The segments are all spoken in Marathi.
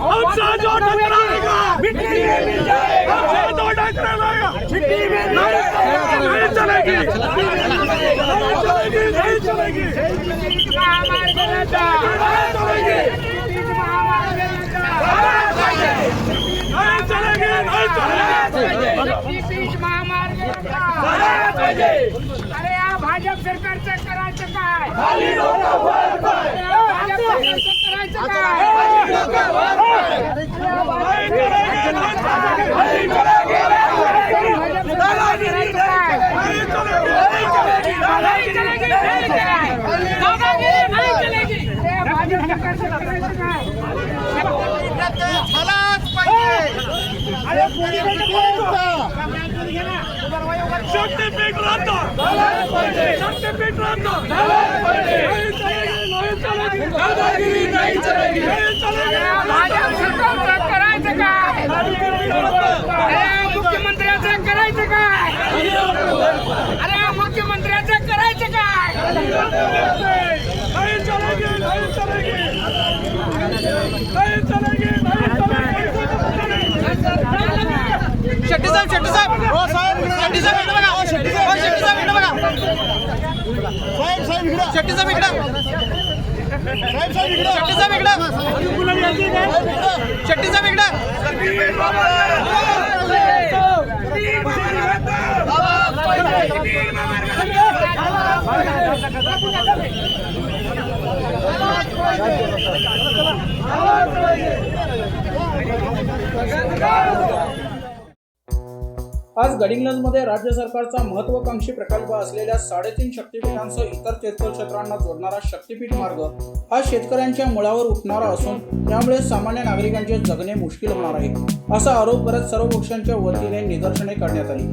हमसे जो टकराएगा मिट्टी में मिल जाएगा। हमसे जो टकराएगा मिट्टी में नहीं नहीं चलेगी। नहीं चलेगी। नहीं चलेगी। नहीं चलेगी नहीं चलेगी नहीं चलेगी अरे या भाजप सरकारचं करायचं काय खाली डोका वर कर. भाजप सरकारचं करायचं काय नहीं चलेगी नहीं चलेगी नहीं चलेगी भाजप सरकारचं करायचं काय नहीं चलेगी नहीं चलेगी दादागिरी नाही चलेगी ते भाजप सरकारचं करायचं काय शक्तीपीठ रद्द शक्तीपीठ रद्द करायचं काय मुख्यमंत्र्याचं करायचं काय अरे मुख्यमंत्र्याचं करायचं काय शेट्टी साहेब शेट्टी साहेब हो साहेब शेट्टी साहेब इकडे बघा. हो शेट्टी साहेब शेट्टी साहेब इकडे बघा. साहेब साहेब इकडे. शेट्टी साहेब इकडे. साहेब वेगळा इकडे वेगळा साहेब इकडे आज गडिंग्लजमध्ये राज्य सरकारचा महत्वाकांक्षी प्रकल्प असलेल्या साडेतीन शक्तीपीठांसह इतर तीर्थक्षेत्रांना जोडणारा शक्तीपीठ मार्ग हा शेतकऱ्यांच्या मुळावर उठणारा असून त्यामुळे सामान्य नागरिकांचे जगणे मुश्किल होणार आहे असा आरोप करत सर्व पक्षांच्या वतीने निदर्शने करण्यात आली.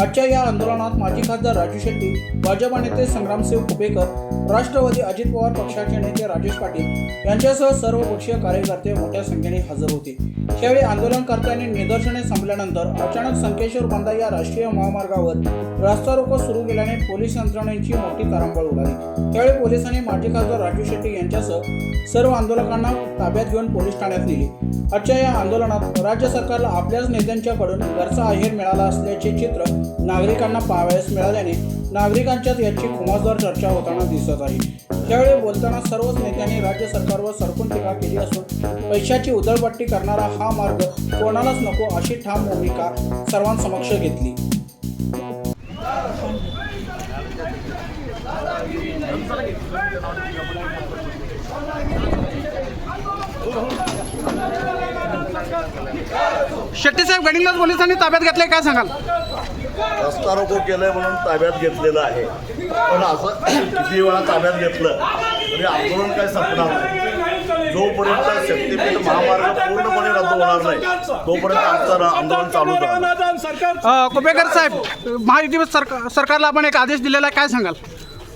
आजच्या या आंदोलनात माजी खासदार राजू शेट्टी भाजपा नेते संग्रामसिंह कुपेकर राष्ट्रवादी अजित पवार पक्षाचे नेते राजेश पाटील यांच्यासह सर्व पक्षीय कार्यकर्ते मोठ्या संख्येने हजर होते. त्यावेळी आंदोलनकर्त्यांनी निदर्शने संपल्यानंतर अचानक संकेश्वर बंद बांधा या राष्ट्रीय महामार्गावर रास्ता रोको सुरू केल्याने पोलीस यंत्रणेची मोठी तारांबळ उडाली. त्यावेळी पोलिसांनी माजी खासदार राजू शेट्टी यांच्यासह सर्व आंदोलकांना ताब्यात घेऊन पोलीस ठाण्यात नेले. आजच्या या आंदोलनात राज्य सरकारला आपल्याच नेत्यांच्याकडून घरचा आहेर मिळाला असल्याचे चित्र नागरिकांना पाहावयास मिळाल्याने नागरिकांच्यात याची खुमासदार चर्चा होताना दिसत आहे. त्यावेळी बोलताना सर्वच नेत्यांनी राज्य सरकारवर सरकून टीका केली असून पैशाची उधळपट्टी करणारा हा मार्ग कोणालाच नको अशी ठाम भूमिका सर्वांसमक्ष घेतली. शेट्टी साहेब गडिंग्लज पोलिसांनी ताब्यात घेतलंय काय सांगाल? रस्ता रोको केलंय म्हणून ताब्यात घेतलेलं आहे. पण असं किती वेळा ताब्यात घेतलं. तरी आंदोलन काय संपणार नाही. जोपर्यंत शक्तीपीठ महामार्ग पूर्णपणे रद्द होणार नाही तोपर्यंत आमचं आंदोलन चालू राहणार. कुपेकर साहेब महायुती सरकार सरकारला आपण एक आदेश दिलेला आहे. काय सांगाल?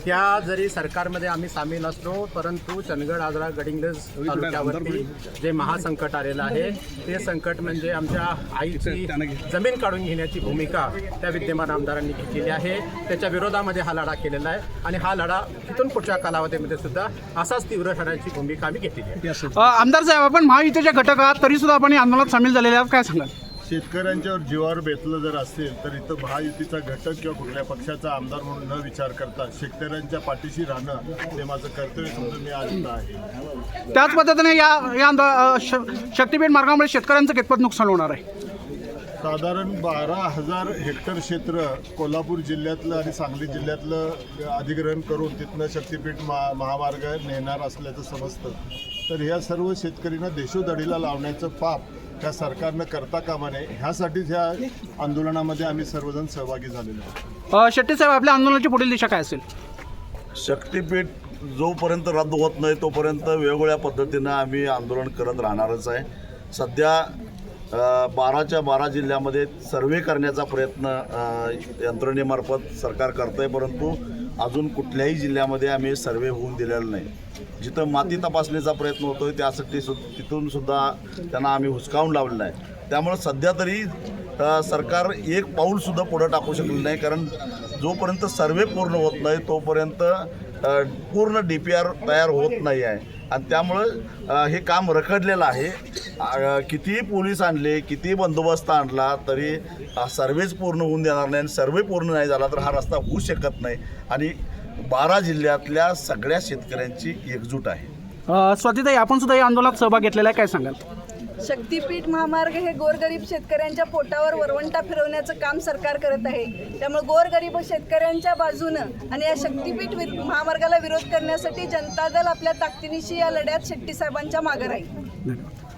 त्या जरी सरकारमध्ये आम्ही सामील असलो परंतु चंदगड आजरा गडिंग्लज तालुक्यावरती जे महासंकट आलेलं आहे ते संकट म्हणजे आमच्या आईची जमीन काढून घेण्याची भूमिका त्या विद्यमान आमदारांनी घेतलेली आहे. त्याच्या विरोधामध्ये हा लढा केलेला आहे आणि हा लढा इथून पुढच्या कालावधीमध्ये सुद्धा असाच तीव्र ठरण्याची भूमिका आम्ही घेतलेली आहे. आमदार साहेब आपण महायुतीचे घटक आहात तरी सुद्धा आपण या आंदोलनात सामील झालेले आहात. काय सांगाल? शेतकऱ्यांच्यावर जीवावर बेतलं जर असेल तर इथं महायुतीचा घटक किंवा कुठल्या पक्षाचा आमदार म्हणून न विचार करता शेतकऱ्यांच्या पाठीशी राहणं हे माझं कर्तव्य समजून मी आज इथं आहे. त्याच पद्धतीने या या श- शक्तीपीठ मार्गामुळे शेतकऱ्यांचं कितपत नुकसान होणार आहे? साधारण बारा हजार हेक्टर क्षेत्र कोल्हापूर जिल्ह्यातलं आणि सांगली जिल्ह्यातलं अधिग्रहण करून तिथनं शक्तीपीठ महा महामार्ग नेणार असल्याचं समजतं. तर ह्या सर्व शेतकऱ्यांना देशोधडीला लावण्याचं पाप ह्या सरकारनं करता कामा नये ह्यासाठीच ह्या आंदोलनामध्ये आम्ही सर्वजण सहभागी झालेलो आहोत. अ, शेट्टी साहेब आपल्या आंदोलनाची पुढील दिशा काय असेल? शक्तीपीठ जोपर्यंत रद्द होत नाही तोपर्यंत वेगवेगळ्या पद्धतीनं आम्ही आंदोलन करत राहणारच आहे. सध्या अ, बाराच्या बारा जिल्ह्यामध्ये सर्वे करण्याचा प्रयत्न अ, यंत्रणेमार्फत सरकार करतं आहे परंतु अजून कुठल्याही जिल्ह्यामध्ये आम्ही सर्वे होऊन दिलेला नाही. जिथं माती तपासणीचा प्रयत्न होतो आहे त्यासाठी सु तिथून सुद्धा त्यांना आम्ही हुसकावून लावलेलं आहे. त्यामुळं सध्या तरी सरकार एक पाऊलसुद्धा पुढं टाकू शकलेलं नाही कारण जोपर्यंत सर्वे पूर्ण होत नाही तोपर्यंत पूर्ण डी पी आर तयार होत नाही आहे. आणि त्यामुळं हे काम रखडलेलं आहे. कितीही पोलीस आणले कितीही बंदोबस्त आणला तरी सर्वेच पूर्ण होऊन देणार नाही आणि सर्वे पूर्ण नाही झाला तर हा रस्ता होऊ शकत नाही. आणि बारा जिल्ह्यातल्या सगळ्या शेतकऱ्यांची एकजूट आहे. स्वातीताई आपण सुद्धा या आंदोलनात सहभाग घेतलेला आहे. काय सांगाल? शक्तीपीठ महामार्ग हे गोरगरीब शेतकऱ्यांच्या पोटावर वरवंटा फिरवण्याचं काम सरकार करत आहे. त्यामुळे गोरगरीब शेतकऱ्यांच्या बाजूनं आणि या शक्तीपीठ महामार्गाला विरोध करण्यासाठी जनता दल आपल्या ताकदीनिशी या लढ्यात शेट्टी साहेबांच्या मागे राहील. धन्यवाद.